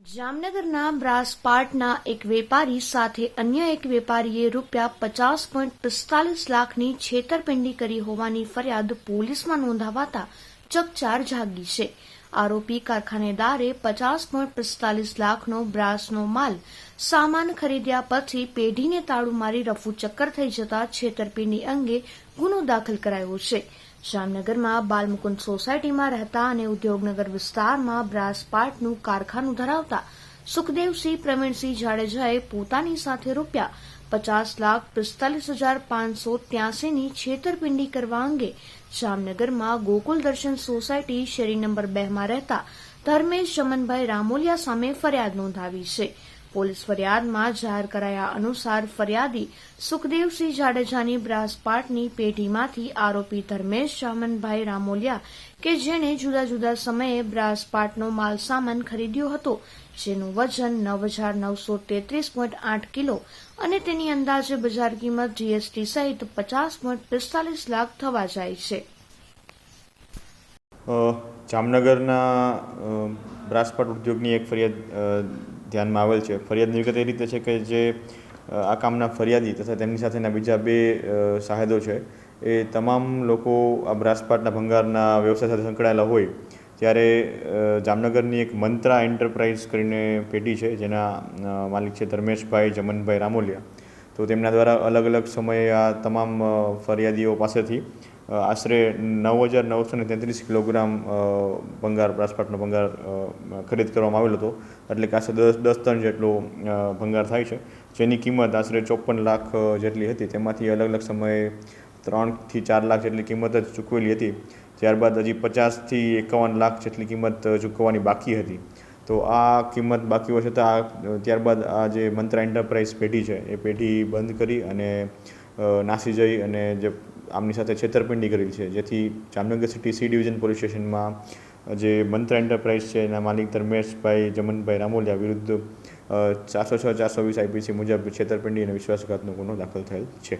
જામનગરના બ્રાસપાટના એક વેપારી સાથે અન્ય એક વેપારીએ રૂપિયા પચાસ પોઈન્ટ પિસ્તાલીસ લાખની છેતરપિંડી કરી હોવાની ફરિયાદ પોલીસમાં નોંધાવાતા ચકચાર જાગી છે. આરોપી કારખાનેદારે પચાસ પોઈન્ટ પિસ્તાલીસ લાખનો બ્રાસનો માલ સામાન ખરીદ્યા પછી પેઢીને તાળું મારી રફુ ચક્કર થઈ જતા છેતરપિંડી અંગે ગુનો દાખલ કરાયો છે. જામનગરમાં બાલમુકુંદ સોસાયટીમાં રહેતા અને ઉદ્યોગનગર વિસ્તારમાં બ્રાસ પાર્ટનું કારખાનું ધરાવતા સુખદેવસિંહ પ્રવીણસિંહ જાડેજાએ પોતાની સાથે રૂપિયા પચાસ લાખ પિસ્તાલીસ હજાર પાંચસો ત્યાસીની છેતરપિંડી કરવા અંગે જામનગરમાં ગોકુલ દર્શન સોસાયટી શેરી નંબર બેમાં રહેતા ધર્મેશ ચમનભાઈ રામોલિયા સામે ફરિયાદ નોંધાવી છે. પોલીસ ફરિયાદમાં જાહેર કરાયા અનુસાર ફરિયાદી સુખદેવસિંહ જાડેજાની બ્રાસપાટની પેઢીમાંથી આરોપી ધર્મેશ ચામનભાઈ રામોલિયા કે જેણે જુદા જુદા સમયે બ્રાસપાટનો માલ સામાન ખરીદ્યો હતો, જેનું વજન નવ હજાર નવસો તેત્રીસ પોઈન્ટ આઠ કિલો અને તેની અંદાજે બજાર કિંમત જીએસટી સહિત પચાસ પોઈન્ટ પિસ્તાલીસ લાખ થવા જાય છે. જામનગરના બ્રાસપાટ ઉદ્યોગની એક ફરિયાદ ધ્યાનમાં આવેલ છે. ફરિયાદની વિગત એ રીતે છે કે જે આ કામના ફરિયાદી તથા તેમની સાથેના બીજા બે સાહેદો છે, એ તમામ લોકો આ બ્રાસપાટના ભંગારના વ્યવસાય સાથે સંકળાયેલા હોય, ત્યારે જામનગરની એક મંત્રા એન્ટરપ્રાઇઝ કરીને પેઢી છે, જેના માલિક છે ધર્મેશભાઈ જમનભાઈ રામોલિયા. તો તેમના દ્વારા અલગ અલગ સમયે આ તમામ ફરિયાદીઓ પાસેથી આશરે નવ હજાર નવસો ને તેત્રીસ કિલોગ્રામ ભંગાર, બ્રાસપાટનો ભંગાર ખરીદ કરવામાં આવેલો હતો. એટલે કે આશરે દસ દસ ટન જેટલો ભંગાર થાય છે. જેની કિંમત આશરે ચોપન લાખ જેટલી હતી. તેમાંથી અલગ અલગ સમયે ત્રણથી ચાર લાખ જેટલી કિંમત જ ચૂકવેલી હતી. ત્યારબાદ હજી પચાસથી એકાવન લાખ જેટલી કિંમત ચૂકવવાની બાકી હતી. તો આ કિંમત બાકી હોય છતાં ત્યારબાદ આ જે મંત્રા એન્ટરપ્રાઇઝ પેઢી છે, એ પેઢી બંધ કરી અને નાસી જઈ અને જે આમની સાથે છેતરપિંડી કરેલી છે. જેથી Jamnagar city C division police સ્ટેશનમાં જે મંત્રા એન્ટરપ્રાઇઝ છે એના માલિક ધર્મેશભાઈ, જમનભાઈ રામોલિયા વિરુદ્ધ ચારસો છ, ચારસો વીસ આઈપીસી મુજબ છેતરપિંડી અને વિશ્વાસઘાતનો ગુનો દાખલ થયેલ છે.